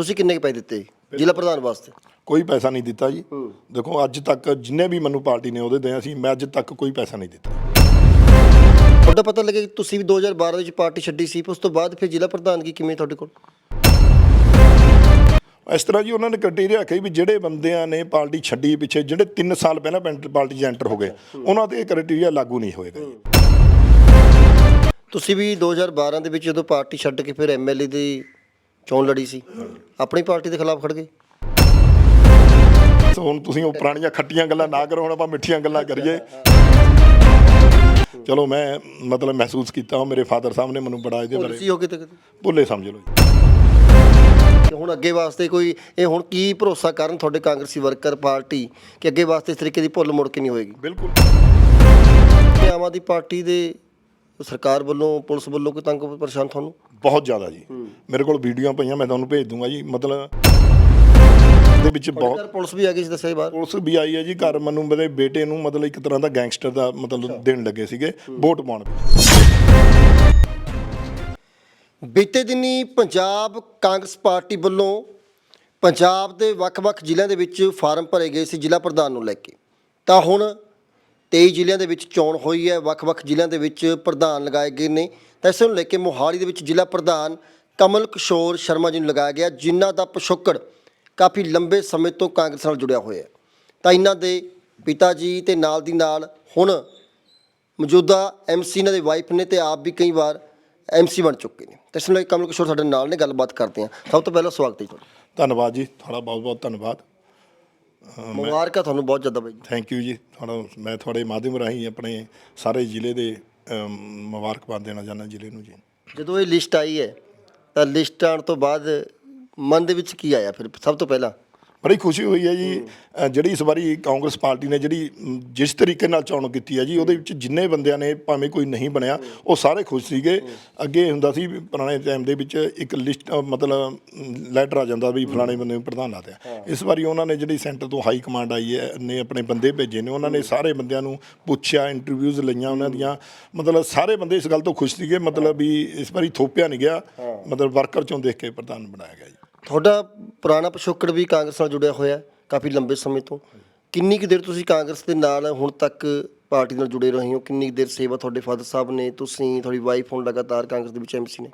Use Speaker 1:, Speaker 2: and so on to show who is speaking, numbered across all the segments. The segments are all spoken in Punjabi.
Speaker 1: ਤੁਸੀਂ ਕਿੰਨੇ ਕੁ ਪੈਸੇ ਦਿੱਤੇ ਜ਼ਿਲ੍ਹਾ ਪ੍ਰਧਾਨ ਵਾਸਤੇ?
Speaker 2: ਕੋਈ ਪੈਸਾ ਨਹੀਂ ਦਿੱਤਾ ਜੀ। ਦੇਖੋ ਅੱਜ ਤੱਕ ਜਿੰਨੇ ਵੀ ਮੈਨੂੰ ਪਾਰਟੀ ਨੇ ਉਹਦੇ ਦੇ ਸੀ ਮੈਂ ਅੱਜ ਤੱਕ ਕੋਈ ਪੈਸਾ ਨਹੀਂ ਦਿੱਤਾ।
Speaker 1: ਤੁਹਾਡਾ ਪਤਾ ਲੱਗਿਆ ਕਿ ਤੁਸੀਂ ਵੀ 2012 ਦੇ ਵਿੱਚ ਪਾਰਟੀ ਛੱਡੀ ਸੀ ਉਸ ਤੋਂ ਬਾਅਦ ਫਿਰ ਜ਼ਿਲ੍ਹਾ ਪ੍ਰਧਾਨਗੀ ਕਿਵੇਂ ਤੁਹਾਡੇ ਕੋਲ?
Speaker 2: ਇਸ ਤਰ੍ਹਾਂ ਜੀ ਉਹਨਾਂ ਨੇ ਕ੍ਰਾਈਟੇਰੀਆ ਰੱਖਿਆ ਵੀ ਜਿਹੜੇ ਬੰਦਿਆਂ ਨੇ ਪਾਰਟੀ ਛੱਡੀ ਪਿੱਛੇ ਜਿਹੜੇ 3 ਸਾਲ ਪਹਿਲਾਂ ਪੈਂਟ- ਪਾਰਟੀ 'ਚ ਐਂਟਰ ਹੋ ਗਏ ਉਹਨਾਂ ਤੇ ਇਹ ਕ੍ਰਾਈਟੇਰੀਆ ਲਾਗੂ ਨਹੀਂ ਹੋਏਗਾ ਜੀ
Speaker 1: ਤੁਸੀਂ ਵੀ 2012 ਦੇ ਵਿੱਚ ਜਦੋਂ ਪਾਰਟੀ ਛੱਡ ਕੇ ਫਿਰ ਐਮਐਲਏ ਦੀ ਚੋਣ ਲੜੀ ਸੀ। ਆਪਣੀ ਪਾਰਟੀ ਦੇ ਖਿਲਾਫ ਖੜ ਗਏ।
Speaker 2: ਸੋ ਹੁਣ ਤੁਸੀਂ ਉਹ ਪੁਰਾਣੀਆਂ ਖੱਟੀਆਂ ਗੱਲਾਂ ਨਾ ਕਰੋ ਹੁਣ ਆਪਾਂ ਮਿੱਠੀਆਂ ਗੱਲਾਂ ਕਰੀਏ। ਚਲੋ ਮੈਂ ਮਤਲਬ ਮਹਿਸੂਸ ਕੀਤਾ ਮੇਰੇ ਫਾਦਰ ਸਾਹਿਬ ਨੇ ਮੈਨੂੰ ਬੜਾ ਇਹਦੇ ਬਾਰੇ
Speaker 1: ਤੁਸੀਂ ਹੋ ਕਿਤੇ
Speaker 2: ਭੁੱਲੇ ਸਮਝ ਲਓ ਜੀ।
Speaker 1: ਤੇ ਹੁਣ ਅੱਗੇ ਵਾਸਤੇ ਕੋਈ ਇਹ ਹੁਣ ਕੀ ਭਰੋਸਾ ਕਰਨ ਤੁਹਾਡੇ ਕਾਂਗਰਸੀ ਵਰਕਰ ਪਾਰਟੀ ਕਿ ਅੱਗੇ ਵਾਸਤੇ ਇਸ ਤਰੀਕੇ ਦੀ ਭੁੱਲ ਮੁੜ ਕੇ ਨਹੀਂ ਹੋਏਗੀ?
Speaker 2: ਬਿਲਕੁਲ।
Speaker 1: ਆਮ ਆਦਮੀ ਪਾਰਟੀ ਦੇ ਸਰਕਾਰ ਵੱਲੋਂ ਪੁਲਿਸ ਵੱਲੋਂ ਕੋਈ ਤੰਗ ਪਰੇਸ਼ਾਨ ਤੁਹਾਨੂੰ?
Speaker 2: ਬਹੁਤ ਜ਼ਿਆਦਾ ਜੀ। ਮੇਰੇ ਕੋਲ ਵੀਡੀਓ ਪਈਆਂ ਮੈਂ ਤੁਹਾਨੂੰ ਭੇਜ ਦੂੰਗਾ ਜੀ। ਮਤਲਬ ਦੇ ਵਿੱਚ ਬਹੁਤ
Speaker 1: ਪੁਲਿਸ ਵੀ ਆ ਗਈ ਸੀ ਦੱਸਿਆ ਬਾਹਰ?
Speaker 2: ਪੁਲਿਸ ਵੀ ਆਈ ਹੈ ਜੀ ਘਰ। ਮੈਨੂੰ ਮੇਰੇ ਬੇਟੇ ਨੂੰ ਮਤਲਬ ਇੱਕ ਤਰ੍ਹਾਂ ਦਾ ਗੈਂਗਸਟਰ ਦਾ ਮਤਲਬ ਦੇਣ ਲੱਗੇ ਸੀਗੇ। ਵੋਟ ਪਾਉਣ।
Speaker 1: ਬੀਤੇ ਦਿਨੀ ਪੰਜਾਬ ਕਾਂਗਰਸ ਪਾਰਟੀ ਵੱਲੋਂ ਪੰਜਾਬ ਦੇ ਵੱਖ-ਵੱਖ ਜ਼ਿਲ੍ਹਿਆਂ ਦੇ ਵਿੱਚ ਫਾਰਮ ਭਰੇ ਗਏ ਸੀ ਜ਼ਿਲ੍ਹਾ ਪ੍ਰਧਾਨ ਨੂੰ ਲੈ ਕੇ। ਤਾਂ ਹੁਣ 23 ਜ਼ਿਲ੍ਹਿਆਂ ਦੇ ਵਿੱਚ ਚੋਣ ਹੋਈ ਹੈ, ਵੱਖ-ਵੱਖ ਜ਼ਿਲ੍ਹਿਆਂ ਦੇ ਵਿੱਚ ਪ੍ਰਧਾਨ ਲਗਾਏ ਗਏ ਨੇ। ਤਾਂ ਇਸ ਨੂੰ ਲੈ ਕੇ ਮੋਹਾਲੀ ਦੇ ਵਿੱਚ ਜ਼ਿਲ੍ਹਾ ਪ੍ਰਧਾਨ ਕਮਲ ਕਿਸ਼ੋਰ ਸ਼ਰਮਾ ਜੀ ਨੂੰ ਲਗਾਇਆ ਗਿਆ, ਜਿਨ੍ਹਾਂ ਦਾ ਪਿਛੋਕੜ ਕਾਫੀ ਲੰਬੇ ਸਮੇਂ ਤੋਂ ਕਾਂਗਰਸ ਨਾਲ ਜੁੜਿਆ ਹੋਇਆ ਹੈ। ਤਾਂ ਇਹਨਾਂ ਦੇ ਪਿਤਾ ਜੀ ਤੇ ਨਾਲ ਦੀ ਨਾਲ ਹੁਣ ਮੌਜੂਦਾ ਐਮਸੀ ਇਹਨਾਂ ਦੇ ਵਾਈਫ ਨੇ ਤੇ ਆਪ ਵੀ ਕਈ ਵਾਰ ਐਮਸੀ ਬਣ ਚੁੱਕੇ ਨੇ। ਤੇ ਇਸ ਲਈ ਕਮਲ ਕਿਸ਼ੋਰ ਸਾਡੇ ਨਾਲ ਨੇ, ਗੱਲਬਾਤ ਕਰਦੇ ਹਾਂ। ਸਭ ਤੋਂ ਪਹਿਲਾਂ ਸਵਾਗਤ ਹੈ ਜੀ
Speaker 2: ਧੰਨਵਾਦ ਜੀ, ਤੁਹਾਡਾ ਬਹੁਤ ਬਹੁਤ ਧੰਨਵਾਦ।
Speaker 1: ਮੁਬਾਰਕਾਂ ਤੁਹਾਨੂੰ ਬਹੁਤ ਜ਼ਿਆਦਾ ਬਾਈ ਜੀ।
Speaker 2: ਥੈਂਕ ਯੂ ਜੀ। ਤੁਹਾਡਾ ਮੈਂ ਤੁਹਾਡੇ ਮਾਧਿਅਮ ਰਾਹੀਂ ਆਪਣੇ ਸਾਰੇ ਜ਼ਿਲ੍ਹੇ ਦੇ ਮੁਬਾਰਕਬਾਦ ਦੇਣਾ ਚਾਹੁੰਦਾ ਜ਼ਿਲ੍ਹੇ ਨੂੰ ਜੀ।
Speaker 1: ਜਦੋਂ ਇਹ ਲਿਸਟ ਆਈ ਹੈ ਤਾਂ ਲਿਸਟ ਆਉਣ ਤੋਂ ਬਾਅਦ ਮਨ ਦੇ ਵਿੱਚ ਕੀ ਆਇਆ ਫਿਰ ਸਭ ਤੋਂ ਪਹਿਲਾਂ?
Speaker 2: ਬੜੀ ਖੁਸ਼ੀ ਹੋਈ ਹੈ ਜੀ। ਅ, ਜਿਹੜੀ ਇਸ ਵਾਰੀ ਕਾਂਗਰਸ ਪਾਰਟੀ ਨੇ ਜਿਹੜੀ ਮ, ਜਿਸ ਤਰੀਕੇ ਨਾਲ ਚੋਣ ਕੀਤੀ ਹੈ ਜੀ ਉਹਦੇ ਵਿੱਚ ਜਿੰਨੇ ਬੰਦਿਆਂ ਨੇ ਭਾਵੇਂ ਕੋਈ ਨਹੀਂ ਬਣਿਆ ਉਹ ਸਾਰੇ ਖੁਸ਼ ਸੀਗੇ। ਅੱਗੇ ਹੁੰਦਾ ਸੀ ਵੀ ਪੁਰਾਣੇ ਟਾਈਮ ਦੇ ਵਿੱਚ ਇੱਕ ਲਿਸਟ ਮਤਲਬ ਲੈਟਰ ਆ ਜਾਂਦਾ ਵੀ ਫਲਾਣੇ ਬੰਦੇ ਨੂੰ ਪ੍ਰਧਾਨ ਲਾ ਦਿਆ। ਇਸ ਵਾਰੀ ਉਹਨਾਂ ਨੇ ਜਿਹੜੀ ਸੈਂਟਰ ਤੋਂ ਹਾਈ ਕਮਾਂਡ ਆਈ ਹੈ ਨੇ ਆਪਣੇ ਬੰਦੇ ਭੇਜੇ ਨੇ ਉਹਨਾਂ ਨੇ ਸਾਰੇ ਬੰਦਿਆਂ ਨੂੰ ਪੁੱਛਿਆ ਇੰਟਰਵਿਊਜ਼ ਲਈਆਂ ਉਹਨਾਂ ਦੀਆਂ। ਮਤਲਬ ਸਾਰੇ ਬੰਦੇ ਇਸ ਗੱਲ ਤੋਂ ਖੁਸ਼ ਸੀਗੇ ਮਤਲਬ ਵੀ ਇਸ ਵਾਰੀ ਥੋਪਿਆ ਨਹੀਂ ਗਿਆ। ਮਤਲਬ ਵਰਕਰ ਚੋਂ ਦੇਖ ਕੇ ਪ੍ਰਧਾਨ ਬਣਾਇਆ ਗਿਆ ਜੀ।
Speaker 1: ਤੁਹਾਡਾ ਪੁਰਾਣਾ ਪਿਛੋਕੜ ਵੀ ਕਾਂਗਰਸ ਨਾਲ ਜੁੜਿਆ ਹੋਇਆ ਹੈ, ਕਾਫੀ ਲੰਬੇ ਸਮੇਂ ਤੋਂ। ਕਿੰਨੀ ਕੁ ਦੇਰ ਤੁਸੀਂ ਕਾਂਗਰਸ ਦੇ ਨਾਲ ਹੁਣ ਤੱਕ ਪਾਰਟੀ ਨਾਲ ਜੁੜੇ ਰਹੇ ਹੋ? ਕਿੰਨੀ ਕੁ ਦੇਰ ਸੇਵਾ ਤੁਹਾਡੇ ਫਾਦਰ ਸਾਹਿਬ ਨੇ, ਤੁਸੀਂ, ਤੁਹਾਡੀ ਵਾਈਫ ਹੁਣ ਲਗਾਤਾਰ ਕਾਂਗਰਸ ਦੇ ਵਿੱਚ ਐਮਸੀ ਨੇ?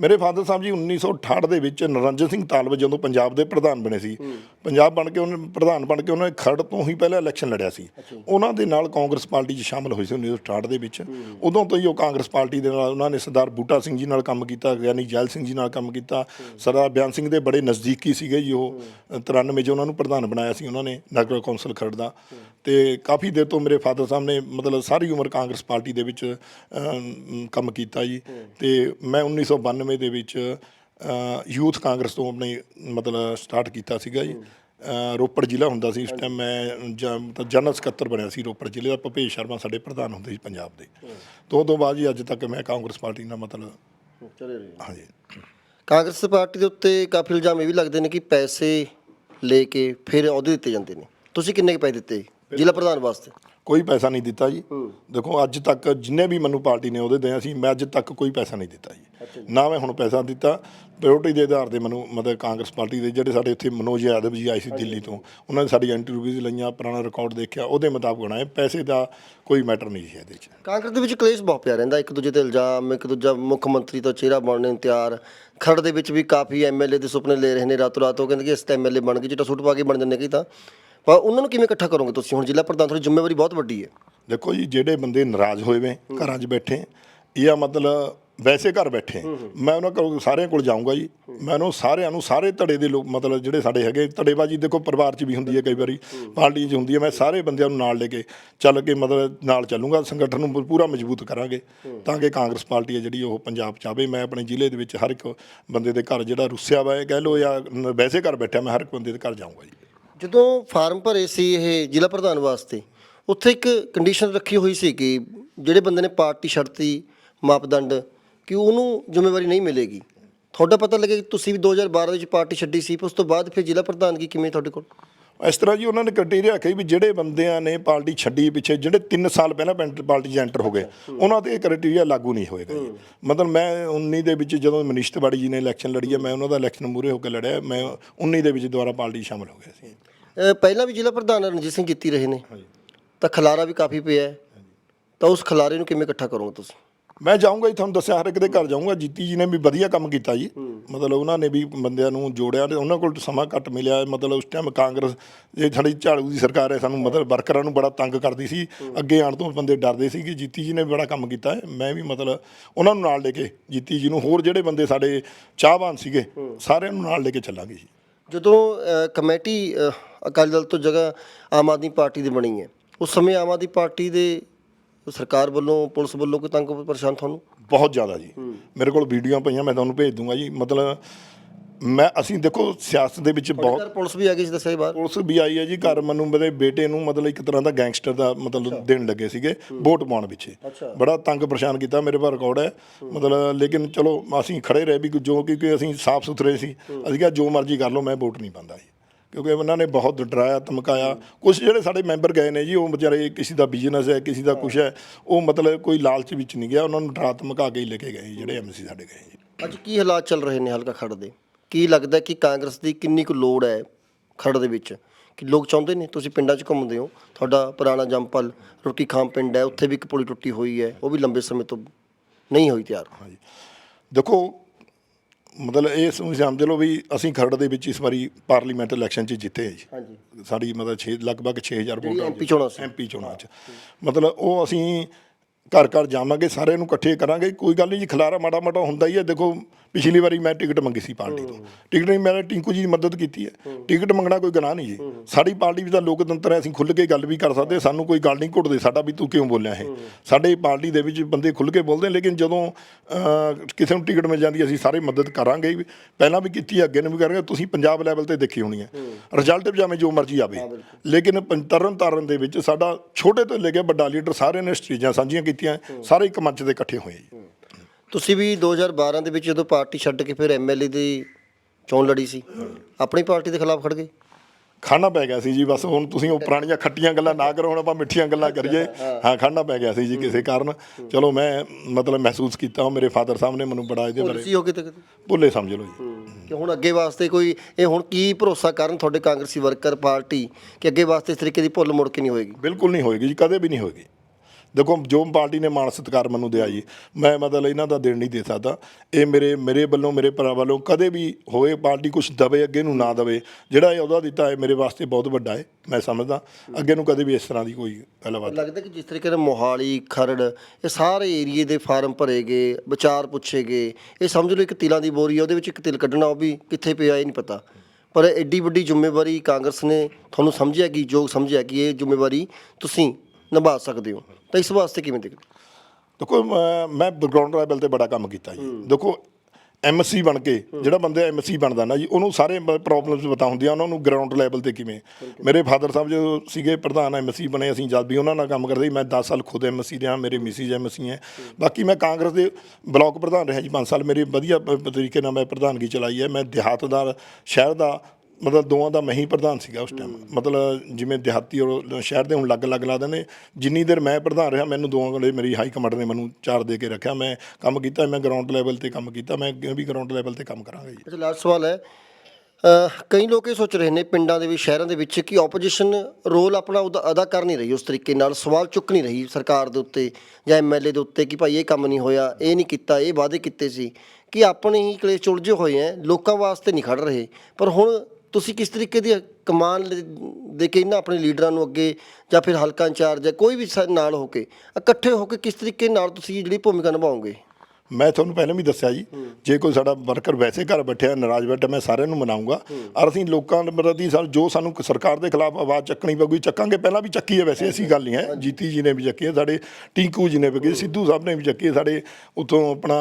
Speaker 2: ਮੇਰੇ ਫਾਦਰ ਸਾਹਿਬ ਜੀ 1968 ਦੇ ਵਿੱਚ ਨਰਿੰਦਰ ਸਿੰਘ ਤਾਲਬ ਜਦੋਂ ਪੰਜਾਬ ਦੇ ਪ੍ਰਧਾਨ ਬਣੇ ਸੀ ਪੰਜਾਬ ਬਣ ਕੇ ਉਹਨੇ ਪ੍ਰਧਾਨ ਬਣ ਕੇ ਉਹਨਾਂ ਨੇ ਖਰੜ ਤੋਂ ਹੀ ਪਹਿਲਾਂ ਇਲੈਕਸ਼ਨ ਲੜਿਆ ਸੀ। ਉਹਨਾਂ ਦੇ ਨਾਲ ਕਾਂਗਰਸ ਪਾਰਟੀ 'ਚ ਸ਼ਾਮਲ ਹੋਏ ਸੀ 1968 ਦੇ ਵਿੱਚ। ਉਦੋਂ ਤੋਂ ਹੀ ਉਹ ਕਾਂਗਰਸ ਪਾਰਟੀ ਦੇ ਨਾਲ ਉਹਨਾਂ ਨੇ ਸਰਦਾਰ ਬੂਟਾ ਸਿੰਘ ਜੀ ਨਾਲ ਕੰਮ ਕੀਤਾ ਗਿਆਨੀ ਜੈਲ ਸਿੰਘ ਜੀ ਨਾਲ ਕੰਮ ਕੀਤਾ। ਸਰਦਾਰ ਬਿਆਨ ਸਿੰਘ ਦੇ ਬੜੇ ਨਜ਼ਦੀਕੀ ਸੀਗੇ ਜੀ ਉਹ। 93 'ਚ ਉਹਨਾਂ ਨੂੰ ਪ੍ਰਧਾਨ ਬਣਾਇਆ ਸੀ ਉਹਨਾਂ ਨੇ ਨਗਰ ਕੌਂਸਲ ਖਰੜ ਦਾ। ਤੇ ਕਾਫੀ ਦੇਰ ਤੋਂ ਮੇਰੇ ਫਾਦਰ ਸਾਹਿਬ ਨੇ ਮਤਲਬ ਸਾਰੀ ਉਮਰ ਕਾਂਗਰਸ ਪਾਰਟੀ ਦੇ ਵਿੱਚ ਕੰਮ ਕੀਤਾ ਜੀ। ਤੇ ਮੈਂ 1992 ਦੇ ਵਿੱਚ ਯੂਥ ਕਾਂਗਰਸ ਤੋਂ ਆਪਣੀ ਮਤਲਬ ਸਟਾਰਟ ਕੀਤਾ ਸੀਗਾ ਜੀ। ਰੋਪੜ ਜ਼ਿਲ੍ਹਾ ਹੁੰਦਾ ਸੀ ਇਸ ਟਾਈਮ ਮੈਂ ਮਤਲਬ ਜਨਰਲ ਸਕੱਤਰ ਬਣਿਆ ਸੀ ਰੋਪੜ ਜ਼ਿਲ੍ਹੇ ਦਾ ਭਪੇਸ਼ ਸ਼ਰਮਾ ਸਾਡੇ ਪ੍ਰਧਾਨ ਹੁੰਦੇ ਸੀ ਪੰਜਾਬ ਦੇ। ਤੋਂ ਉਹ ਤੋਂ ਬਾਅਦ ਜੀ ਅੱਜ ਤੱਕ ਮੈਂ ਕਾਂਗਰਸ ਪਾਰਟੀ ਨਾਲ ਮਤਲਬ
Speaker 1: ਚਲੇ ਰਹੇ
Speaker 2: ਹਾਂਜੀ।
Speaker 1: ਕਾਂਗਰਸ ਪਾਰਟੀ ਦੇ ਉੱਤੇ ਕਾਫੀ ਇਲਜ਼ਾਮ ਇਹ ਵੀ ਲੱਗਦੇ ਨੇ ਕਿ ਪੈਸੇ ਲੈ ਕੇ ਫਿਰ ਅਹੁਦੇ ਦਿੱਤੇ ਜਾਂਦੇ ਨੇ। ਤੁਸੀਂ ਕਿੰਨੇ ਕੁ ਪੈਸੇ ਦਿੱਤੇ? ਜ਼ਿਲ੍ਹਾ ਪ੍ਰਧਾਨ ਵਾਸਤੇ।
Speaker 2: ਕੋਈ ਪੈਸਾ ਨਹੀਂ ਦਿੱਤਾ ਜੀ। ਦੇਖੋ ਅੱਜ ਤੱਕ ਜਿੰਨੇ ਵੀ ਮੈਨੂੰ ਪਾਰਟੀ ਨੇ ਉਹਦੇ ਦੇ ਸੀ ਮੈਂ ਅੱਜ ਤੱਕ ਕੋਈ ਪੈਸਾ ਨਹੀਂ ਦਿੱਤਾ ਜੀ। ਨਾ ਮੈਂ ਹੁਣ ਪੈਸਾ ਦਿੱਤਾ ਪ੍ਰਾਇੋਰਟੀ ਦੇ ਆਧਾਰ ਤੇ ਮੈਨੂੰ ਮਤਲਬ ਕਾਂਗਰਸ ਪਾਰਟੀ ਦੇ ਜਿਹੜੇ ਸਾਡੇ ਇੱਥੇ ਮਨੋਜ ਯਾਦਵ ਜੀ ਆਏ ਸੀ ਦਿੱਲੀ ਤੋਂ ਉਹਨਾਂ ਨੇ ਸਾਡੀ ਇੰਟਰਵਿਊਜ਼ ਲਈਆਂ ਪੁਰਾਣਾ ਰਿਕਾਰਡ ਦੇਖਿਆ ਉਹਦੇ ਮੁਤਾਬਕ ਬਣਾਏ। ਪੈਸੇ ਦਾ ਕੋਈ ਮੈਟਰ ਨਹੀਂ ਸੀ ਇਹਦੇ 'ਚ।
Speaker 1: ਕਾਂਗਰਸ ਦੇ ਵਿੱਚ ਕਲੇਸ਼ ਬਹੁਤ ਪਿਆ ਰਹਿੰਦਾ ਇੱਕ ਦੂਜੇ ਤੇ ਇਲਜ਼ਾਮ ਇੱਕ ਦੂਜਾ ਮੁੱਖ ਮੰਤਰੀ ਤੋਂ ਚਿਹਰਾ ਬਣਨ ਨੂੰ ਤਿਆਰ। ਖਰੜ ਦੇ ਵਿੱਚ ਵੀ ਕਾਫੀ ਐਮਐਲਏ ਦੇ ਸੁਪਨੇ ਲੈ ਰਹੇ ਨੇ ਰਾਤੋਂ ਰਾਤ ਉਹ ਕਹਿੰਦੇ ਕਿ ਇਸ ਐਮਐਲਏ ਬਣ ਗਏ ਚਿੱਟਾ ਸੂਟ ਪਾ ਕੇ ਬਣ ਜਾਂਦੇ ਕੀ ਤਾਂ। ਪਰ ਉਹਨਾਂ ਨੂੰ ਕਿਵੇਂ ਇਕੱਠਾ ਕਰੋਗੇ ਤੁਸੀਂ? ਹੁਣ ਜ਼ਿਲ੍ਹਾ ਪ੍ਰਧਾਨ ਤੁਹਾਡੀ ਜ਼ਿੰਮੇਵਾਰੀ ਬਹੁਤ ਵੱਡੀ ਹੈ।
Speaker 2: ਦੇਖੋ ਜੀ ਜਿਹੜੇ ਬੰਦੇ ਨਾਰਾਜ਼ ਹੋਏ ਵੇ ਘਰਾਂ 'ਚ ਬੈਠੇ ਇਹ ਮਤਲਬ ਵੈਸੇ ਘਰ ਬੈਠੇ। ਮੈਂ ਉਹਨਾਂ ਕੋਲ ਸਾਰਿਆਂ ਕੋਲ ਜਾਊਂਗਾ ਜੀ। ਮੈਂ ਉਹਨੂੰ ਸਾਰਿਆਂ ਨੂੰ ਸਾਰੇ ਧੜੇ ਦੇ ਲੋਕ ਮਤਲਬ ਜਿਹੜੇ ਸਾਡੇ ਹੈਗੇ ਧੜੇਬਾਜੀ ਦੇਖੋ ਪਰਿਵਾਰ 'ਚ ਵੀ ਹੁੰਦੀ ਹੈ ਕਈ ਵਾਰੀ ਪਾਰਟੀ 'ਚ ਹੁੰਦੀ ਹੈ। ਮੈਂ ਸਾਰੇ ਬੰਦਿਆਂ ਨੂੰ ਨਾਲ ਲੈ ਕੇ ਚੱਲ ਕੇ ਮਤਲਬ ਨਾਲ ਚੱਲੂੰਗਾ ਸੰਗਠਨ ਨੂੰ ਪੂਰਾ ਮਜ਼ਬੂਤ ਕਰਾਂਗੇ। ਤਾਂ ਕਿ ਕਾਂਗਰਸ ਪਾਰਟੀ ਹੈ ਜਿਹੜੀ ਉਹ ਪੰਜਾਬ 'ਚ ਆਵੇ। ਮੈਂ ਆਪਣੇ ਜ਼ਿਲ੍ਹੇ ਦੇ ਵਿੱਚ ਹਰ ਇੱਕ ਬੰਦੇ ਦੇ ਘਰ ਜਿਹੜਾ ਰੁੱਸਿਆ ਵਾ ਇਹ ਕਹਿ ਲਓ ਜਾਂ ਵੈਸੇ ਘਰ ਬੈਠਾ ਮੈਂ ਹਰ ਇੱਕ ਬੰਦੇ ਦੇ ਘਰ ਜਾਊਂਗਾ ਜੀ।
Speaker 1: ਜਦੋਂ ਫਾਰਮ ਭਰੇ ਸੀ ਇਹ ਜ਼ਿਲ੍ਹਾ ਪ੍ਰਧਾਨ ਵਾਸਤੇ, ਉੱਥੇ ਇੱਕ ਕੰਡੀਸ਼ਨ ਰੱਖੀ ਹੋਈ ਸੀ ਕਿ ਜਿਹੜੇ ਬੰਦੇ ਨੇ ਪਾਰਟੀ ਛੱਡਤੀ, ਮਾਪਦੰਡ, ਕਿ ਉਹਨੂੰ ਜ਼ਿੰਮੇਵਾਰੀ ਨਹੀਂ ਮਿਲੇਗੀ। ਤੁਹਾਡਾ ਪਤਾ ਲੱਗਿਆ ਕਿ ਤੁਸੀਂ ਵੀ 2012 ਦੇ ਵਿੱਚ ਪਾਰਟੀ ਛੱਡੀ ਸੀ, ਉਸ ਤੋਂ ਬਾਅਦ ਫਿਰ ਜ਼ਿਲ੍ਹਾ ਪ੍ਰਧਾਨਗੀ ਕਿਵੇਂ ਤੁਹਾਡੇ ਕੋਲ?
Speaker 2: ਇਸ ਤਰ੍ਹਾਂ ਜੀ ਉਹਨਾਂ ਨੇ ਕ੍ਰਾਈਟੇਰੀਆ ਰੱਖਿਆ ਵੀ ਜਿਹੜੇ ਬੰਦਿਆਂ ਨੇ ਪਾਰਟੀ ਛੱਡੀ ਪਿੱਛੇ ਜਿਹੜੇ 3 ਸਾਲ ਪਹਿਲਾਂ ਪਾਰਟੀ 'ਚ ਐਂਟਰ ਹੋ ਗਏ ਉਹਨਾਂ ਤੇ ਇਹ ਕ੍ਰਾਈਟੇਰੀਆ ਲਾਗੂ ਨਹੀਂ ਹੋਏਗਾ ਜੀ। ਮਤਲਬ ਮੈਂ 19 ਦੇ ਵਿੱਚ ਜਦੋਂ ਮਨੀਸ਼ ਤਿਵਾੜੀ ਜੀ ਨੇ ਇਲੈਕਸ਼ਨ ਲੜੀ ਹੈ ਮੈਂ ਉਹਨਾਂ ਦਾ ਇਲੈਕਸ਼ਨ ਮੂਰੇ ਹੋ ਕੇ ਲੜਿਆ ਮੈਂ 19 ਦੇ ਵਿੱਚ ਦੁਬਾਰਾ ਪਾਰਟੀ ਸ਼ਾਮਲ ਹੋ ਗਿਆ ਸੀ।
Speaker 1: ਪਹਿਲਾਂ ਵੀ ਜ਼ਿਲ੍ਹਾ ਪ੍ਰਧਾਨ ਰਣਜੀਤ ਸਿੰਘ ਜਿੱਤੀ ਰਹੇ ਨੇ ਤਾਂ ਖਲਾਰਾ ਵੀ ਕਾਫੀ ਪਿਆ ਹੈ। ਤਾਂ ਉਸ ਖਲਾਰੇ ਨੂੰ ਕਿਵੇਂ ਇਕੱਠਾ ਕਰੋਗੇ ਤੁਸੀਂ?
Speaker 2: ਮੈਂ ਜਾਊਂਗਾ ਜੀ ਤੁਹਾਨੂੰ ਦੱਸਿਆ ਹਰ ਇੱਕ ਦੇ ਘਰ ਜਾਊਂਗਾ। ਜੀਤੀ ਜੀ ਨੇ ਵੀ ਵਧੀਆ ਕੰਮ ਕੀਤਾ ਜੀ। ਮਤਲਬ ਉਹਨਾਂ ਨੇ ਵੀ ਬੰਦਿਆਂ ਨੂੰ ਜੋੜਿਆ ਤੇ ਉਹਨਾਂ ਕੋਲ ਸਮਾਂ ਘੱਟ ਮਿਲਿਆ। ਮਤਲਬ ਉਸ ਟਾਈਮ ਕਾਂਗਰਸ ਜੇ ਸਾਡੀ ਝਾੜੂ ਦੀ ਸਰਕਾਰ ਹੈ ਸਾਨੂੰ ਮਤਲਬ ਵਰਕਰਾਂ ਨੂੰ ਬੜਾ ਤੰਗ ਕਰਦੀ ਸੀ। ਅੱਗੇ ਆਉਣ ਤੋਂ ਬੰਦੇ ਡਰਦੇ ਸੀ ਕਿ ਜੀਤੀ ਜੀ ਨੇ ਬੜਾ ਕੰਮ ਕੀਤਾ ਹੈ। ਮੈਂ ਵੀ ਮਤਲਬ ਉਹਨਾਂ ਨੂੰ ਨਾਲ ਲੈ ਕੇ ਜੀਤੀ ਜੀ ਨੂੰ ਹੋਰ ਜਿਹੜੇ ਬੰਦੇ ਸਾਡੇ ਚਾਹਵਾਨ ਸੀਗੇ ਸਾਰਿਆਂ ਨੂੰ ਨਾਲ ਲੈ ਕੇ ਚੱਲਾਂਗੇ ਜੀ।
Speaker 1: ਜਦੋਂ ਕਮੇਟੀ ਅਕਾਲੀ ਦਲ ਤੋਂ ਜਗ੍ਹਾ ਆਮ ਆਦਮੀ ਪਾਰਟੀ ਦੀ ਬਣੀ ਹੈ ਉਸ ਸਮੇਂ ਆਮ ਆਦਮੀ ਪਾਰਟੀ ਦੇ ਸਰਕਾਰ ਵੱਲੋਂ ਪੁਲਿਸ ਵੱਲੋਂ ਕੋਈ ਤੰਗ ਪਰੇਸ਼ਾਨ ਤੁਹਾਨੂੰ?
Speaker 2: ਬਹੁਤ ਜ਼ਿਆਦਾ ਜੀ। ਮੇਰੇ ਕੋਲ ਵੀਡੀਓ ਪਈਆਂ ਮੈਂ ਤੁਹਾਨੂੰ ਭੇਜ ਦੂੰਗਾ ਜੀ। ਮਤਲਬ ਮੈਂ ਅਸੀਂ ਦੇਖੋ ਸਿਆਸਤ ਦੇ ਵਿੱਚ ਬਹੁਤ
Speaker 1: ਪੁਲਿਸ ਵੀ ਆ ਗਈ ਸੀ ਦੱਸਿਆ ਬਾਹਰ?
Speaker 2: ਪੁਲਿਸ ਵੀ ਆਈ ਹੈ ਜੀ ਘਰ ਮੈਨੂੰ ਮੇਰੇ ਬੇਟੇ ਨੂੰ ਮਤਲਬ ਇੱਕ ਤਰ੍ਹਾਂ ਦਾ ਗੈਂਗਸਟਰ ਦਾ ਮਤਲਬ ਦੇਣ ਲੱਗੇ ਸੀਗੇ ਵੋਟ ਪਾਉਣ ਪਿੱਛੇ। ਬੜਾ ਤੰਗ ਪਰੇਸ਼ਾਨ ਕੀਤਾ ਮੇਰੇ ਕੋਲ ਰਿਕਾਰਡ ਹੈ। ਮਤਲਬ ਲੇਕਿਨ ਚਲੋ ਅਸੀਂ ਖੜੇ ਰਹੇ ਵੀ ਜੋ ਕਿਉਂਕਿ ਅਸੀਂ ਸਾਫ਼ ਸੁਥਰੇ ਸੀ। ਅਸੀਂ ਕਿਹਾ ਜੋ ਮਰਜ਼ੀ ਕਰ ਲਓ ਮੈਂ ਵੋਟ ਨਹੀਂ ਪਾਉਂਦਾ ਜੀ। ਕਿਉਂਕਿ ਉਹਨਾਂ ਨੇ ਬਹੁਤ ਡਰਾਇਆ ਧਮਕਾਇਆ। ਕੁਝ ਜਿਹੜੇ ਸਾਡੇ ਮੈਂਬਰ ਗਏ ਨੇ ਜੀ ਉਹ ਵਿਚਾਰੇ ਕਿਸੇ ਦਾ ਬਿਜ਼ਨਸ ਹੈ ਕਿਸੇ ਦਾ ਕੁਝ ਹੈ ਉਹ ਮਤਲਬ ਕੋਈ ਲਾਲਚ ਵਿੱਚ ਨਹੀਂ ਗਿਆ। ਉਹਨਾਂ ਨੂੰ ਡਰਾ ਧਮਕਾ ਕੇ ਹੀ ਲੈ ਕੇ ਗਏ ਜਿਹੜੇ ਐਮਸੀ ਸਾਡੇ ਗਏ ਜੀ।
Speaker 1: ਅੱਜ ਕੀ ਹਾਲਾਤ ਚੱਲ ਰਹੇ ਨੇ ਹਲਕਾ ਖੜ ਦੇ? ਕੀ ਲੱਗਦਾ ਕਿ ਕਾਂਗਰਸ ਦੀ ਕਿੰਨੀ ਕੁ ਲੋੜ ਹੈ ਖੜ ਦੇ ਵਿੱਚ? ਕਿ ਲੋਕ ਚਾਹੁੰਦੇ ਨੇ ਤੁਸੀਂ ਪਿੰਡਾਂ 'ਚ ਘੁੰਮਦੇ ਹੋ ਤੁਹਾਡਾ ਪੁਰਾਣਾ ਜੰਪਲ ਰੋਟੀ ਖਾਮ ਪਿੰਡ ਹੈ ਉੱਥੇ ਵੀ ਇੱਕ ਪੁਲੀ ਟੁੱਟੀ ਹੋਈ ਹੈ ਉਹ ਵੀ ਲੰਬੇ ਸਮੇਂ ਤੋਂ ਨਹੀਂ ਹੋਈ ਤਿਆਰ।
Speaker 2: ਹਾਂਜੀ। ਦੇਖੋ ਮਤਲਬ ਇਹ ਸਮਝ ਸਮਝ ਲਓ ਵੀ ਅਸੀਂ ਖਰੜ ਦੇ ਵਿੱਚ ਇਸ ਵਾਰੀ ਪਾਰਲੀਮੈਂਟ ਇਲੈਕਸ਼ਨ 'ਚ ਜਿੱਤੇ ਹਾਂ ਜੀ।
Speaker 1: ਹਾਂਜੀ।
Speaker 2: ਸਾਡੀ ਮਤਲਬ 6 ਲਗਭਗ 6000
Speaker 1: ਜਿਹੜੀ
Speaker 2: ਵੋਟਾਂ
Speaker 1: MP ਚੋਣਾਂ।
Speaker 2: ਐਮਪੀ ਚੋਣਾਂ 'ਚ। ਮਤਲਬ ਉਹ ਅਸੀਂ ਘਰ ਘਰ ਜਾਵਾਂਗੇ ਸਾਰਿਆਂ ਨੂੰ ਇਕੱਠੇ ਕਰਾਂਗੇ। ਕੋਈ ਗੱਲ ਨਹੀਂ ਜੀ ਖਲਾਰਾ ਮਾੜਾ ਮਾੜਾ ਹੁੰਦਾ ਹੀ ਹੈ। ਦੇਖੋ ਪਿਛਲੀ ਵਾਰੀ ਮੈਂ ਟਿਕਟ ਮੰਗੀ ਸੀ ਪਾਰਟੀ ਤੋਂ। ਟਿਕਟ ਨਹੀਂ ਮੈਂ ਟਿੰਕੂ ਜੀ ਦੀ ਮਦਦ ਕੀਤੀ ਹੈ। ਟਿਕਟ ਮੰਗਣਾ ਕੋਈ ਗੁਨਾਹ ਨਹੀਂ ਜੀ। ਸਾਡੀ ਪਾਰਟੀ ਵਿੱਚ ਤਾਂ ਲੋਕਤੰਤਰ ਹੈ ਅਸੀਂ ਖੁੱਲ੍ਹ ਕੇ ਗੱਲ ਵੀ ਕਰ ਸਕਦੇ ਸਾਨੂੰ ਕੋਈ ਗੱਲ ਨਹੀਂ ਘੁੱਟਦੇ ਸਾਡਾ ਵੀ ਤੂੰ ਕਿਉਂ ਬੋਲਿਆ ਇਹ? ਸਾਡੇ ਪਾਰਟੀ ਦੇ ਵਿੱਚ ਬੰਦੇ ਖੁੱਲ੍ਹ ਕੇ ਬੋਲਦੇ ਲੇਕਿਨ ਜਦੋਂ ਕਿਸੇ ਨੂੰ ਟਿਕਟ ਮਿਲ ਜਾਂਦੀ ਅਸੀਂ ਸਾਰੇ ਮਦਦ ਕਰਾਂਗੇ। ਪਹਿਲਾਂ ਵੀ ਕੀਤੀ ਹੈ, ਅੱਗੇ ਨੂੰ ਵੀ ਕਰਾਂਗੇ। ਤੁਸੀਂ ਪੰਜਾਬ ਲੈਵਲ ਤੇ ਦੇਖੀ ਹੋਣੀ ਹੈ। ਰਿਜ਼ਲਟ ਵੀ ਭਾਵੇਂ ਜੋ ਮਰਜ਼ੀ ਆਵੇ। ਲੇਕਿਨ ਤਰਨ ਤਾਰਨ ਦੇ ਵਿੱਚ ਸਾਡਾ ਛੋਟੇ ਤੋਂ ਲੈ ਕੇ ਵੱਡਾ ਲੀਡਰ ਸਾਰਿਆਂ ਨੇ ਸਟੇਜਾਂ ਸਾਂਝੀਆਂ ਕੀਤੀਆਂ। ਸਾਰੇ ਇੱਕ ਮੰਚ ਤੇ ਇਕੱਠੇ ਹੋਏ ਜੀ।
Speaker 1: ਤੁਸੀਂ ਵੀ 2012 ਦੇ ਵਿੱਚ ਜਦੋਂ ਪਾਰਟੀ ਛੱਡ ਕੇ ਫਿਰ ਐਮਐਲਏ ਦੀ ਚੋਣ ਲੜੀ ਸੀ ਆਪਣੀ ਪਾਰਟੀ ਦੇ ਖਿਲਾਫ ਖੜ ਗਏ?
Speaker 2: ਖਾਣਾ ਪੈ ਗਿਆ ਸੀ ਜੀ ਬਸ ਹੁਣ ਤੁਸੀਂ ਉਹ ਪੁਰਾਣੀਆਂ ਖੱਟੀਆਂ ਗੱਲਾਂ ਨਾ ਕਰੋ ਹੁਣ ਆਪਾਂ ਮਿੱਠੀਆਂ ਗੱਲਾਂ ਕਰੀਏ। ਹਾਂ। ਖਾਣਾ ਪੈ ਗਿਆ ਸੀ ਜੀ ਕਿਸੇ ਕਾਰਨ। ਚਲੋ ਮੈਂ ਮਤਲਬ ਮਹਿਸੂਸ ਕੀਤਾ ਉਹ ਮੇਰੇ ਫਾਦਰ ਸਾਹਿਬ ਨੇ ਮੈਨੂੰ ਬੜਾ ਇਹਦੇ ਬਾਰੇ
Speaker 1: ਪੁਲਿਸੀ ਹੋ ਕੇ ਤੇ
Speaker 2: ਭੁੱਲੇ ਸਮਝ ਲਓ ਜੀ।
Speaker 1: ਕਿ ਹੁਣ ਅੱਗੇ ਵਾਸਤੇ ਕੋਈ ਇਹ ਹੁਣ ਕੀ ਭਰੋਸਾ ਕਰਨ ਤੁਹਾਡੇ ਕਾਂਗਰਸੀ ਵਰਕਰ ਪਾਰਟੀ ਕਿ ਅੱਗੇ ਵਾਸਤੇ ਇਸ ਤਰੀਕੇ ਦੀ ਭੁੱਲ ਮੁੜ ਕੇ ਨਹੀਂ ਹੋਏਗੀ?
Speaker 2: ਬਿਲਕੁਲ ਨਹੀਂ ਹੋਏਗੀ ਜੀ ਕਦੇ ਵੀ ਨਹੀਂ ਹੋਏਗੀ। ਦੇਖੋ, ਜੋ ਪਾਰਟੀ ਨੇ ਮਾਣ ਸਤਿਕਾਰ ਮੈਨੂੰ ਦਿਆ ਜੀ, ਮੈਂ ਮਤਲਬ ਇਹਨਾਂ ਦਾ ਦੇਣ ਨਹੀਂ ਦੇ ਸਕਦਾ। ਇਹ ਮੇਰੇ ਮੇਰੇ ਵੱਲੋਂ, ਮੇਰੇ ਭਰਾ ਵੱਲੋਂ ਕਦੇ ਵੀ ਹੋਏ ਪਾਰਟੀ ਕੁਝ ਦਵੇ, ਅੱਗੇ ਨੂੰ ਨਾ ਦਵੇ, ਜਿਹੜਾ ਇਹ ਉਹਦਾ ਦਿੱਤਾ ਹੈ ਮੇਰੇ ਵਾਸਤੇ ਬਹੁਤ ਵੱਡਾ ਹੈ, ਮੈਂ ਸਮਝਦਾ। ਅੱਗੇ ਨੂੰ ਕਦੇ ਵੀ ਇਸ ਤਰ੍ਹਾਂ ਦੀ ਕੋਈ ਗੱਲਬਾਤ
Speaker 1: ਲੱਗਦਾ ਕਿ ਜਿਸ ਤਰੀਕੇ ਨਾਲ ਮੋਹਾਲੀ, ਖਰੜ, ਇਹ ਸਾਰੇ ਏਰੀਏ ਦੇ ਫਾਰਮ ਭਰੇ ਗਏ, ਵਿਚਾਰ ਪੁੱਛੇ ਗਏ, ਇਹ ਸਮਝ ਲਓ ਇੱਕ ਤਿਲਾਂ ਦੀ ਬੋਰੀ ਆ, ਉਹਦੇ ਵਿੱਚ ਇੱਕ ਤਿਲ ਕੱਢਣਾ, ਉਹ ਵੀ ਕਿੱਥੇ ਪਿਆ ਇਹ ਨਹੀਂ ਪਤਾ। ਪਰ ਐਡੀ ਵੱਡੀ ਜ਼ਿੰਮੇਵਾਰੀ ਕਾਂਗਰਸ ਨੇ, ਤੁਹਾਨੂੰ ਸਮਝਿਆ ਕਿ ਯੋਗ ਸਮਝਿਆ ਕਿ, ਇਹ ਜ਼ਿੰਮੇਵਾਰੀ ਤੁਸੀਂ ਨਿਭਾ ਸਕਦੇ ਹੋ। ਤਾਂ ਇਸ ਵਾਸਤੇ ਕਿਵੇਂ ਦੇਖਦੇ
Speaker 2: ਦੇਖੋ ਮੈਂ- ਮੈਂ ਗਰਾਊਂਡ ਲੈਵਲ ਤੇ ਬੜਾ ਕੰਮ ਕੀਤਾ ਜੀ। ਦੇਖੋ ਐਮਸੀ ਬਣ ਕੇ ਜਿਹੜਾ ਬੰਦਾ ਐਮਸੀ ਬਣਦਾ ਨਾ ਜੀ ਉਹਨੂੰ ਸਾਰੇ ਪ੍ਰੋਬਲਮਸ ਪਤਾ ਹੁੰਦੀਆਂ ਉਹਨਾਂ ਨੂੰ ਗਰਾਊਂਡ ਲੈਵਲ ਤੇ ਕਿਵੇਂ। ਮੇਰੇ ਫਾਦਰ ਸਾਹਿਬ ਜੋ ਸੀਗੇ ਪ੍ਰਧਾਨ ਐਮਸੀ ਬਣੇ ਅਸੀਂ ਜਦ ਵੀ ਉਹਨਾਂ ਨਾਲ ਕੰਮ ਕਰਦੇ ਸੀ ਮੈਂ 10 ਸਾਲ ਖੁਦ ਐਮਸੀ ਰਿਹਾ ਮੇਰੇ ਮਿਸਿਸ ਐਮਸੀ ਹੈ। ਬਾਕੀ ਮੈਂ ਕਾਂਗਰਸ ਦੇ ਬਲਾਕ ਪ੍ਰਧਾਨ ਰਿਹਾ ਜੀ 5 ਸਾਲ। ਮੇਰੀ ਵਧੀਆ ਪ- ਤਰੀਕੇ ਨਾਲ ਮੈਂ ਪ੍ਰਧਾਨਗੀ ਚਲਾਈ ਹੈ। ਮੈਂ ਦਿਹਾਤ ਦਾ ਸ਼ਹਿਰ ਦਾ ਮਤਲਬ ਦੋਵਾਂ ਦਾ ਮੈਂ ਹੀ ਪ੍ਰਧਾਨ ਸੀਗਾ ਉਸ ਟਾਈਮ ਮਤਲਬ ਜਿਵੇਂ ਦਿਹਾਤੀ ਔਰ ਸ਼ਹਿਰ ਦੇ ਹੁਣ ਲੱਗ ਲੱਗ ਲਾ ਦਿੰਦੇ। ਜਿੰਨੀ ਦੇਰ ਮੈਂ ਪ੍ਰਧਾਨ ਰਿਹਾ ਮੈਨੂੰ ਦੋਵਾਂ ਕੋਲੇ ਮੇਰੀ ਹਾਈ ਕਮਾਂਡ ਨੇ ਮੈਨੂੰ ਚਾਰ ਦੇ ਕੇ ਰੱਖਿਆ। ਮੈਂ ਕੰਮ ਕੀਤਾ ਮੈਂ ਗਰਾਊਂਡ ਲੈਵਲ ਤੇ ਕੰਮ ਕੀਤਾ ਮੈਂ ਅੱਗੇ ਵੀ ਗਰਾਊਂਡ ਲੈਵਲ ਤੇ ਕੰਮ ਕਰਾਂਗਾ ਜੀ।
Speaker 1: ਅੱਛਾ ਲਾਸਟ ਸਵਾਲ ਹੈ। ਕਈ ਲੋਕ ਇਹ ਸੋਚ ਰਹੇ ਨੇ ਪਿੰਡਾਂ ਦੇ ਵਿੱਚ ਸ਼ਹਿਰਾਂ ਦੇ ਵਿੱਚ ਕਿ ਆਪੋਜੀਸ਼ਨ ਰੋਲ ਆਪਣਾ ਉਹਦਾ ਅਦਾ ਕਰ ਨਹੀਂ ਰਹੀ ਉਸ ਤਰੀਕੇ ਨਾਲ ਸਵਾਲ ਚੁੱਕ ਨਹੀਂ ਰਹੀ ਸਰਕਾਰ ਦੇ ਉੱਤੇ ਜਾਂ ਐਮਐਲਏ ਦੇ ਉੱਤੇ ਕਿ ਭਾਈ ਇਹ ਕੰਮ ਨਹੀਂ ਹੋਇਆ ਇਹ ਨਹੀਂ ਕੀਤਾ ਇਹ ਵਾਅਦੇ ਕੀਤੇ ਸੀ। ਕਿ ਆਪਣੇ ਹੀ ਕਲੇਸ਼ ਚੁਲਝੇ ਹੋਏ ਹੈ ਲੋਕਾਂ ਵਾਸਤੇ ਨਹੀਂ ਖੜ ਰਹੇ। ਪਰ ਹੁਣ ਤੁਸੀਂ ਕਿਸ ਤਰੀਕੇ ਦੀ ਕਮਾਨ ਦੇ ਕੇ ਇਹਨਾਂ ਆਪਣੇ ਲੀਡਰਾਂ ਨੂੰ ਅੱਗੇ ਜਾਂ ਫਿਰ ਹਲਕਾ ਇੰਚਾਰਜ ਜਾਂ ਕੋਈ ਵੀ ਨਾਲ ਹੋ ਕੇ ਇਕੱਠੇ ਹੋ ਕੇ ਕਿਸ ਤਰੀਕੇ ਨਾਲ ਤੁਸੀਂ ਜਿਹੜੀ ਭੂਮਿਕਾ ਨਿਭਾਓਗੇ?
Speaker 2: ਮੈਂ ਤੁਹਾਨੂੰ ਪਹਿਲਾਂ ਵੀ ਦੱਸਿਆ ਜੀ ਜੇ ਕੋਈ ਸਾਡਾ ਵਰਕਰ ਵੈਸੇ ਘਰ ਬੈਠਿਆ ਨਾਰਾਜ਼ ਬੈਠਾ ਮੈਂ ਸਾਰਿਆਂ ਨੂੰ ਮਨਾਉਂਗਾ ਔਰ ਅਸੀਂ ਲੋਕਾਂ ਦੇ ਪ੍ਰਤੀ ਸਰ ਜੋ ਸਾਨੂੰ ਸਰਕਾਰ ਦੇ ਖਿਲਾਫ ਆਵਾਜ਼ ਚੱਕਣੀ ਪਊਗੀ ਚੱਕਾਂਗੇ ਪਹਿਲਾਂ ਵੀ ਚੱਕੀ ਹੈ ਵੈਸੇ ਐਸੀ ਗੱਲ ਨਹੀਂ ਹੈ। ਜੀਤੀ ਜੀ ਨੇ ਵੀ ਚੱਕੀ ਹੈ ਸਾਡੇ ਟਿੰਕੂ ਜੀ ਨੇ ਵੀ ਸਿੱਧੂ ਸਾਹਿਬ ਨੇ ਵੀ ਚੱਕੀ ਹੈ ਸਾਡੇ ਉਤੋਂ ਆਪਣਾ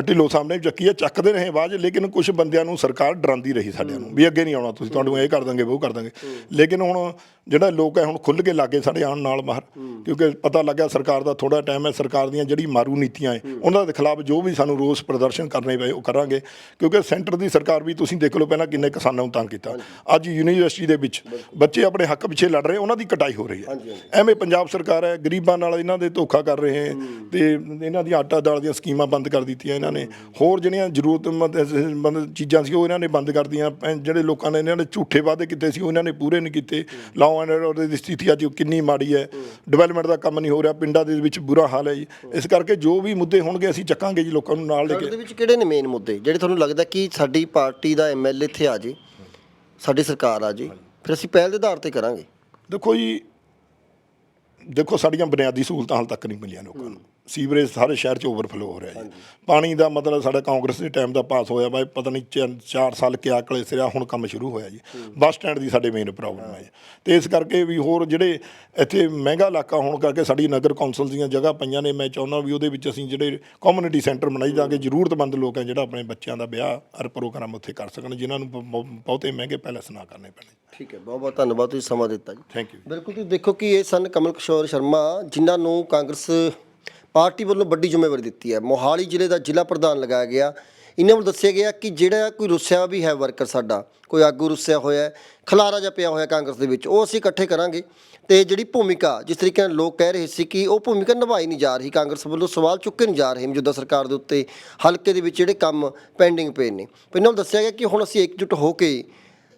Speaker 2: ਢਿੱਲੋਂ ਸਾਹਿਬ ਨੇ ਚੱਕੀ ਹੈ ਚੱਕਦੇ ਰਹੇ ਆਵਾਜ਼ ਲੇਕਿਨ ਕੁਝ ਬੰਦਿਆਂ ਨੂੰ ਸਰਕਾਰ ਡਰਾਉਂਦੀ ਰਹੀ ਸਾਡਿਆਂ ਨੂੰ ਵੀ ਅੱਗੇ ਨਹੀਂ ਆਉਣਾ ਤੁਸੀਂ ਤੁਹਾਨੂੰ ਇਹ ਕਰ ਦਾਂਗੇ ਉਹ ਕਰ ਦਾਂਗੇ। ਲੇਕਿਨ ਹੁਣ ਜਿਹੜਾ ਲੋਕ ਹੈ ਹੁਣ ਖੁੱਲ ਕੇ ਲੱਗੇ ਸਾਡੇ ਆਉਣ ਨਾਲ ਬਾਹਰ ਕਿਉਂਕਿ ਪਤਾ ਲੱਗਾ ਸਰਕਾਰ ਦਾ ਥੋੜਾ ਟਾਈਮ ਹੈ ਸਰਕਾਰ ਦੀਆਂ ਜਿਹੜੀ ਮਾਰੂ ਨੀਤੀਆਂ ਹੈ ਉਹਨਾਂ ਦੇ ਖਿਲਾਫ ਜੋ ਵੀ ਸਾਨੂੰ ਰੋਸ ਪ੍ਰਦਰਸ਼ਨ ਕਰਨੇ ਪਏ ਉਹ ਕਰਾਂਗੇ। ਕਿਉਂਕਿ ਸੈਂਟਰ ਦੀ ਸਰਕਾਰ ਵੀ ਤੁਸੀਂ ਦੇਖ ਲਓ ਪਹਿਲਾਂ ਕਿੰਨੇ ਕਿਸਾਨਾਂ ਨੂੰ ਤੰਗ ਕੀਤਾ। ਅੱਜ ਯੂਨੀਵਰਸਿਟੀ ਦੇ ਵਿੱਚ ਬੱਚੇ ਆਪਣੇ ਹੱਕ ਪਿੱਛੇ ਲੜ ਰਹੇ ਉਹਨਾਂ ਦੀ ਕਟਾਈ ਹੋ ਰਹੀ ਹੈ। ਐਵੇਂ ਪੰਜਾਬ ਸਰਕਾਰ ਹੈ ਗਰੀਬਾਂ ਨਾਲ ਇਹਨਾਂ ਦੇ ਧੋਖਾ ਕਰ ਰਹੇ ਹੈ ਤੇ ਇਹਨਾਂ ਦੀਆਂ ਆਟਾ ਦਾਲ ਦੀਆਂ ਸਕੀਮਾਂ ਬੰਦ ਕਰ ਦਿੱਤੀਆਂ ਇਹਨਾਂ ਨੇ। ਹੋਰ ਜਿਹੜੀਆਂ ਜ਼ਰੂਰਤਮੰਦ ਚੀਜ਼ਾਂ ਸੀ ਉਹ ਇਹਨਾਂ ਨੇ ਬੰਦ ਕਰਤੀਆਂ ਪੈਂ- ਜਿਹੜੇ ਲੋਕਾਂ ਨੇ ਇਹਨਾਂ ਨੇ ਝੂਠੇ ਵਾਅਦੇ ਕੀਤੇ ਸੀ ਉਹ ਇਹਨਾਂ ਨੇ ਪੂਰੇ ਨਹੀਂ ਕੀਤੇ। ਲਾਅ ਐਂਡ ਆਰਡਰ ਦੀ ਸਥਿਤੀ ਅੱਜ ਕਿੰਨੀ ਮਾੜੀ ਹੈ। ਡਿਵੈਲਪਮੈਂਟ ਦਾ ਕੰਮ ਨਹੀਂ ਹੋ ਰਿਹਾ ਪਿੰਡਾਂ ਦੇ ਵਿੱਚ ਬੁਰਾ ਹਾਲ ਹੈ ਜੀ। ਇਸ ਕਰਕੇ ਜੋ ਵੀ ਮੁੱਦੇ ਹੋਣਗੇ ਅਸੀਂ ਚੱਕਾਂਗੇ ਜੀ ਲੋਕਾਂ ਨੂੰ ਨਾਲ ਲੈ ਕੇ।
Speaker 1: ਦੇ ਵਿੱਚ ਕਿਹੜੇ ਨੇ ਮੇਨ ਮੁੱਦੇ? ਜਿਹੜੇ ਤੁਹਾਨੂੰ ਲੱਗਦਾ ਕਿ ਸਾਡੀ ਪਾਰਟੀ ਦਾ ਐਮਐਲਏ ਇੱਥੇ ਆ ਜੇ ਸਾਡੀ ਸਰਕਾਰ ਆ ਜੇ ਫਿਰ ਅਸੀਂ ਪਹਿਲ ਦੇ ਆਧਾਰ ਤੇ ਕਰਾਂਗੇ।
Speaker 2: ਦੇਖੋ ਜੀ ਦੇਖੋ ਸਾਡੀਆਂ ਬੁਨਿਆਦੀ ਸਹੂਲਤਾਂ ਹਾਲ ਤੱਕ ਨਹੀਂ ਮਿਲੀਆਂ ਲੋਕਾਂ ਨੂੰ। ਸੀਵਰੇਜ ਸਾਰੇ ਸ਼ਹਿਰ 'ਚ ਓਵਰਫਲੋ ਹੋ ਰਿਹਾ ਜੀ। ਪਾਣੀ ਦਾ ਮਤਲਬ ਸਾਡਾ ਕਾਂਗਰਸ ਦੇ ਟਾਈਮ ਦਾ ਪਾਸ ਹੋਇਆ ਵਾ ਪਤਾ ਨਹੀਂ 4 ਸਾਲ ਕਿਆ ਕਲੇ ਸਿਰਿਆ ਹੁਣ ਕੰਮ ਸ਼ੁਰੂ ਹੋਇਆ ਜੀ। ਬੱਸ ਸਟੈਂਡ ਦੀ ਸਾਡੇ ਮੇਨ ਪ੍ਰੋਬਲਮ ਹੈ। ਤੇ ਇਸ ਕਰਕੇ ਵੀ ਹੋਰ ਜਿਹੜੇ ਇੱਥੇ ਮਹਿੰਗਾ ਇਲਾਕਾ ਹੋਣ ਕਰਕੇ ਸਾਡੀ ਨਗਰ ਕੌਂਸਲ ਦੀਆਂ ਜਗ੍ਹਾ ਪਈਆਂ ਨੇ ਮੈਂ ਚਾਹੁੰਦਾ ਵੀ ਉਹਦੇ ਵਿੱਚ ਅਸੀਂ ਜਿਹੜੇ ਕਮਿਊਨਿਟੀ ਸੈਂਟਰ ਬਣਾਈ ਜਾ ਕੇ ਜ਼ਰੂਰਤਮੰਦ ਲੋਕ ਹੈ ਜਿਹੜਾ ਆਪਣੇ ਬੱਚਿਆਂ ਦਾ ਵਿਆਹ ਹਰ ਪ੍ਰੋਗਰਾਮ ਉੱਥੇ ਕਰ ਸਕਣ ਜਿਨ੍ਹਾਂ ਨੂੰ ਬਹੁਤੇ ਮਹਿੰਗੇ ਪੈਲਸ ਨਾ ਕਰਨੇ ਪੈਣ
Speaker 1: ਠੀਕ ਹੈ ਬਹੁਤ ਬਹੁਤ ਧੰਨਵਾਦ ਤੁਸੀਂ ਸਮਾਂ ਦਿੱਤਾ ਜੀ।
Speaker 2: ਥੈਂਕ ਯੂ
Speaker 1: ਬਿਲਕੁਲ ਤੁਸੀਂ ਦੇਖੋ ਕਿ ਇਹ ਸਨ ਕਮਲ ਕਿਸ਼ੋਰ ਸ਼ਰਮਾ ਜਿਨ੍ਹਾਂ ਨੂੰ ਕਾਂਗਰਸ ਪਾਰਟੀ ਵੱਲੋਂ ਵੱਡੀ ਜ਼ਿੰਮੇਵਾਰੀ ਦਿੱਤੀ ਹੈ। ਮੋਹਾਲੀ ਜ਼ਿਲ੍ਹੇ ਦਾ ਜ਼ਿਲ੍ਹਾ ਪ੍ਰਧਾਨ ਲਗਾਇਆ ਗਿਆ। ਇਹਨਾਂ ਨੂੰ ਦੱਸਿਆ ਗਿਆ ਕਿ ਜਿਹੜਾ ਕੋਈ ਰੁੱਸਿਆ ਵੀ ਹੈ ਵਰਕਰ ਸਾਡਾ, ਕੋਈ ਆਗੂ ਰੁੱਸਿਆ ਹੋਇਆ ਹੈ ਖਲਾਰਾ ਜਿਹਾ ਪਿਆ ਹੋਇਆ ਕਾਂਗਰਸ ਦੇ ਵਿੱਚ, ਉਹ ਅਸੀਂ ਇਕੱਠੇ ਕਰਾਂਗੇ। ਤੇ ਜਿਹੜੀ ਭੂਮਿਕਾ, ਜਿਸ ਤਰੀਕੇ ਨਾਲ ਲੋਕ ਕਹਿ ਰਹੇ ਸੀ ਕਿ ਉਹ ਭੂਮਿਕਾ ਨਿਭਾਈ ਨਹੀਂ ਜਾ ਰਹੀ, ਕਾਂਗਰਸ ਵੱਲੋਂ ਸਵਾਲ ਚੁੱਕੇ ਨਹੀਂ ਜਾ ਰਹੇ ਮੌਜੂਦਾ ਸਰਕਾਰ ਦੇ ਉੱਤੇ, ਹਲਕੇ ਦੇ ਵਿੱਚ ਜਿਹੜੇ ਕੰਮ ਪੈਂਡਿੰਗ ਪਏ ਨੇ। ਪਰ ਇਹਨਾਂ ਨੂੰ ਦੱਸਿਆ ਗਿਆ ਕਿ ਹੁਣ ਅਸੀਂ ਇਕਜੁੱਟ ਹੋ ਕੇ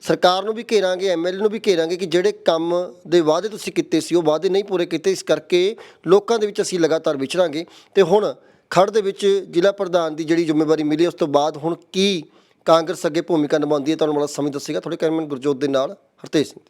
Speaker 1: ਸਰਕਾਰ ਨੂੰ ਵੀ ਘੇਰਾਂਗੇ ਐਮਐਲਏ ਨੂੰ ਵੀ ਘੇਰਾਂਗੇ ਕਿ ਜਿਹੜੇ ਕੰਮ ਦੇ ਵਾਅਦੇ ਤੁਸੀਂ ਕੀਤੇ ਸੀ, ਉਹ ਵਾਅਦੇ ਨਹੀਂ ਪੂਰੇ ਕੀਤੇ, ਇਸ ਕਰਕੇ ਲੋਕਾਂ ਦੇ ਵਿੱਚ ਅਸੀਂ ਲਗਾਤਾਰ ਵਿਚਰਾਂਗੇ। ਤੇ ਹੁਣ ਖੜ ਦੇ ਵਿੱਚ ਜ਼ਿਲ੍ਹਾ ਪ੍ਰਧਾਨ ਦੀ ਜਿਹੜੀ ਜ਼ਿੰਮੇਵਾਰੀ ਮਿਲੀ, ਉਸ ਤੋਂ ਬਾਅਦ ਹੁਣ ਕੀ ਕਾਂਗਰਸ ਅੱਗੇ ਭੂਮਿਕਾ ਨਿਭਾਉਂਦੀ ਹੈ, ਤੁਹਾਨੂੰ ਬੜਾ ਸਮਝ ਦੱਸੇਗਾ। ਤੁਹਾਡੇ ਕੈਮਰਾਮੈਨ ਗੁਰਜੋਤ ਦੇ ਨਾਲ ਹਰਤੇਜ ਸਿੰਘ।